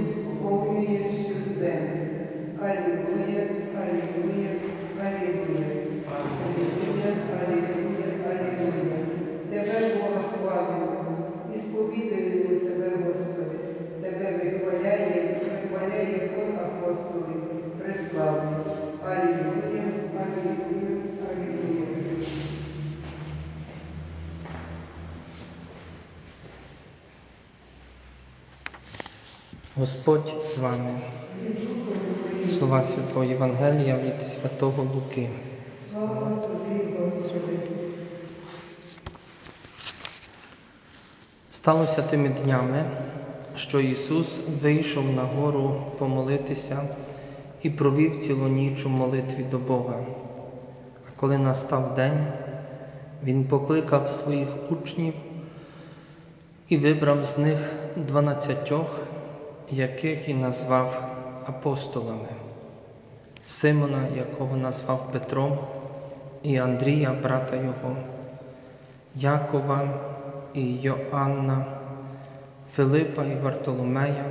músicos compunha isto dizendo: Aleluia, aleluia, aleluia. Aleluia, aleluia, aleluia. Levai o vosso quadro, escolhida e Господь з вами. Слова Святого Євангелія від Святого Луки. Сталося тими днями, що Ісус вийшов на гору помолитися і провів цілу ніч у молитві до Бога. А коли настав день, Він покликав своїх учнів і вибрав з них дванадцятьох, яких і назвав апостолами, Симона, якого назвав Петром, і Андрія, брата його, Якова і Йоанна, Филипа і Вартоломея,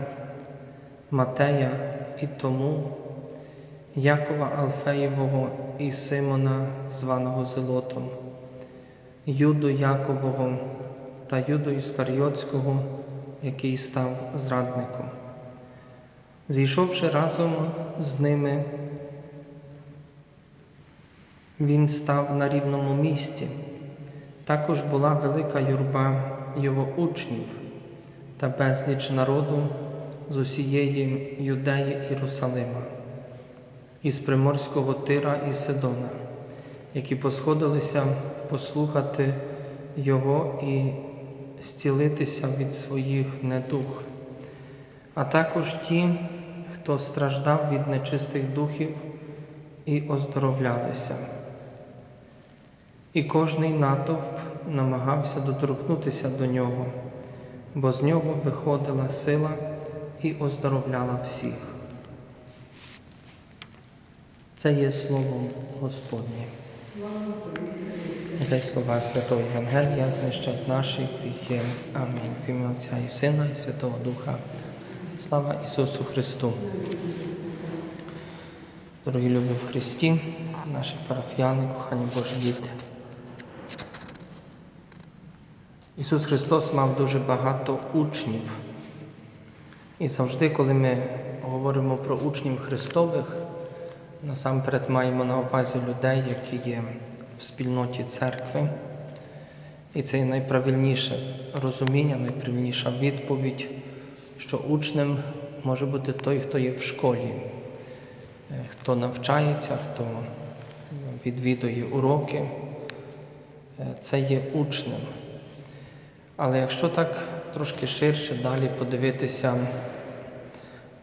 Матея і Тому, Якова Алфеєвого і Симона, званого Зелотом, Юду Якового та Юду Іскаріотського, який став зрадником. Зійшовши разом з ними, він став на рівному місці. Також була велика юрба його учнів та безліч народу з усієї Юдеї Єрусалима, із Приморського Тира і Сидона, які посходилися послухати Його і зцілитися від своїх недух, а також ті, хто страждав від нечистих духів і оздоровлялися. І кожний натовп намагався доторкнутися до нього, бо з нього виходила сила і оздоровляла всіх. Це є словом Господнє. Нехай слова Святого Євангелія знищать наші гріхи. Амінь. В ім'я Отця і Сина, і Святого Духа. Слава Ісусу Христу. Дорогі любі в Христі, наші парафіяни, кохані Божі діти. Ісус Христос мав дуже багато учнів. І завжди, коли ми говоримо про учнів Христових, насамперед маємо на увазі людей, які є в спільноті церкви. І це є найправильніше розуміння, найправильніша відповідь, що учнем може бути той, хто є в школі, е, хто навчається, хто відвідує уроки. Е, Це є учнем. Але якщо так трошки ширше далі подивитися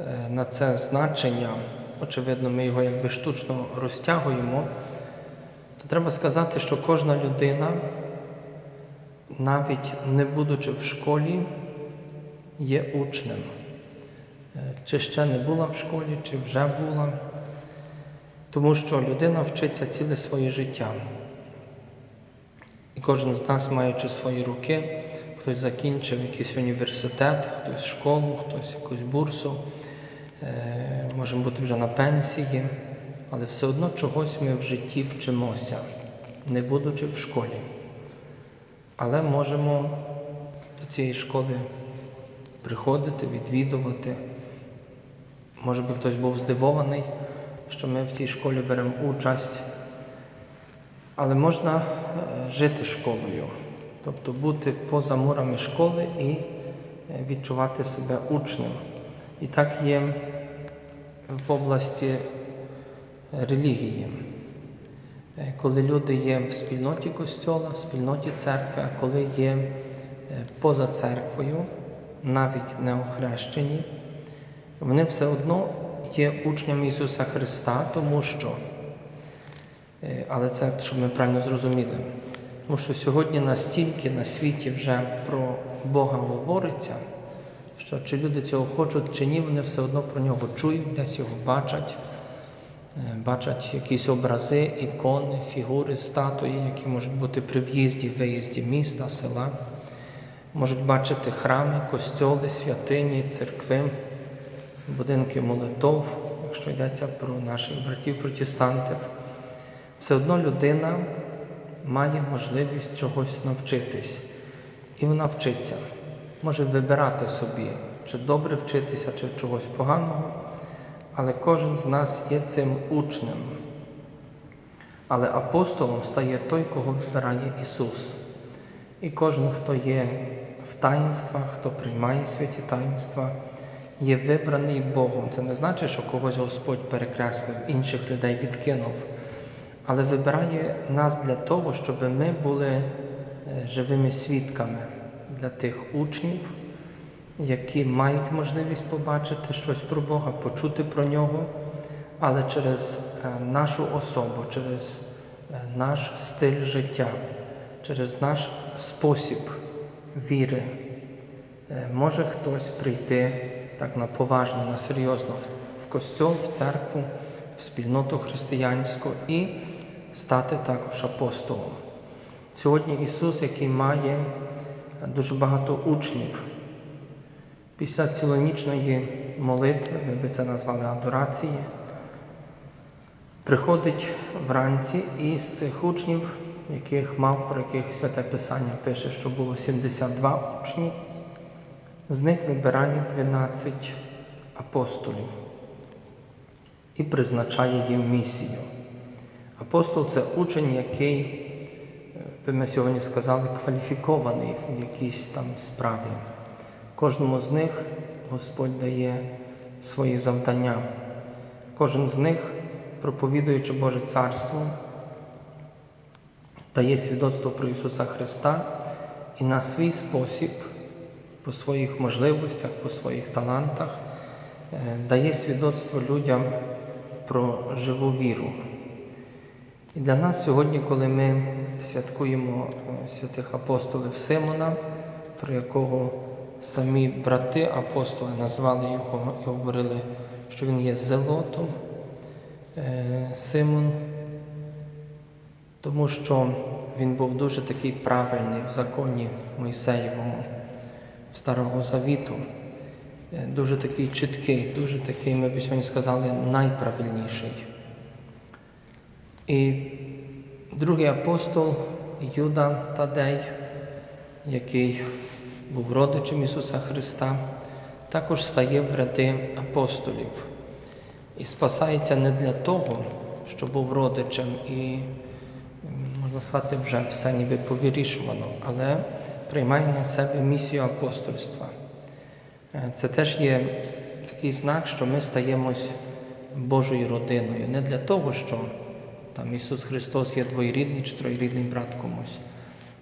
е, на це значення, очевидно, ми його якби штучно розтягуємо, то треба сказати, що кожна людина, навіть не будучи в школі, є учнем. Е, Чи ще не була в школі, чи вже була. Тому що людина вчиться ціле своє життя. І кожен з нас, маючи свої руки, хтось закінчив якийсь університет, хтось школу, хтось якусь бурсу, е, можемо бути вже на пенсії, але все одно чогось ми в житті вчимося, не будучи в школі. Але можемо до цієї школи приходити, відвідувати. Може би хтось був здивований, що ми в цій школі беремо участь. Але можна е, жити школою, тобто бути поза мурами школи і е, відчувати себе учнем. І так є в області релігії. Е, Коли люди є в спільноті костьола, в спільноті церкви, а коли є поза церквою, навіть не охрещені, вони все одно є учнями Ісуса Христа, тому що Е, Але це, щоб ми правильно зрозуміли. Тому що сьогодні настільки на світі вже про Бога говориться, що чи люди цього хочуть, чи ні, вони все одно про нього чують, десь його бачать, е, бачать якісь образи, ікони, фігури, статуї, які можуть бути при в'їзді, виїзді міста, села, можуть бачити храми, костьоли, святині, церкви. будинки молитов, якщо йдеться про наших братів-протестантів, все одно людина має можливість чогось навчитись. І вона вчиться. Може вибирати собі, чи добре вчитися, чи чогось поганого, але кожен з нас є цим учнем. Але апостолом стає той, кого вибирає Ісус. І кожен, хто є в таїнствах, хто приймає святі таїнства, є вибраний Богом. Це не значить, що когось Господь перекреслив, інших людей відкинув, але вибирає нас для того, щоб ми були е, живими свідками для тих учнів, які мають можливість побачити щось про Бога, почути про нього, але через е, нашу особу, через е, наш стиль життя, через наш спосіб віри. Е, Може хтось прийти так на поважно, на серйозно в костьол, в церкву, в спільноту християнську і стати також апостолом. Сьогодні Ісус, який має дуже багато учнів, після цілонічної молитви, ми би це назвали адорації, приходить вранці і з цих учнів, яких мав, про яких Святе Писання пише, що було 72 учні, з них вибирає 12 апостолів і призначає їм місію. Апостол це учень, який, е, би ми сьогодні сказали, кваліфікований в якійсь там справі. Кожному з них Господь дає свої завдання. Кожен з них, проповідуючи Боже Царство, дає свідоцтво про Ісуса Христа і на свій спосіб, по своїх можливостях, по своїх талантах, е, дає свідоцтво людям про живу віру. І для нас сьогодні, коли ми святкуємо е, святих апостолів Симона, про якого самі брати апостоли назвали його і говорили, що він є зелотом е, Симон, тому що він був дуже такий правильний в законі Мойсеєвому, в Старого Завіту, е, дуже такий чіткий, дуже такий, ми б сьогодні сказали, найправильніший. І другий апостол Юда Тадей, який був родичем Ісуса Христа, також стає в ряди апостолів і спасається не для того, що був родичем і, можна вже все ніби повирішувано, але приймає на себе місію апостольства. Е, Це теж є такий знак, що ми стаємось Божою родиною. Не для того, що там Ісус Христос є двоєрідний чи троєрідний брат комусь,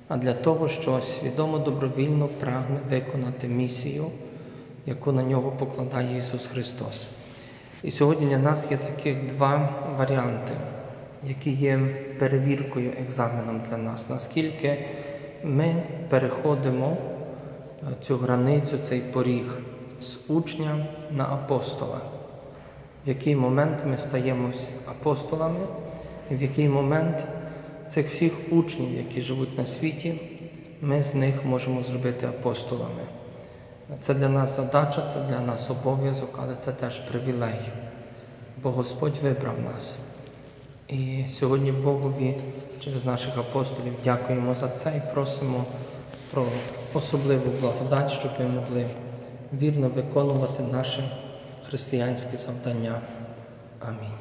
а для того, що свідомо добровільно прагне виконати місію, яку на нього покладає Ісус Христос. І сьогодні для нас є таких два варіанти, які є перевіркою, екзаменом для нас, наскільки ми переходимо е, цю границю, цей поріг з учня на апостола, в який момент ми стаємось апостолами, і в який момент цих всіх учнів, які живуть на світі, ми з них можемо зробити апостолами. Це для нас задача, це для нас обов'язок, але це теж привілей, бо Господь вибрав нас. І сьогодні Богові через наших апостолів дякуємо за це і просимо про особливу благодать, щоб ми могли вірно виконувати наше християнське завдання. Амінь.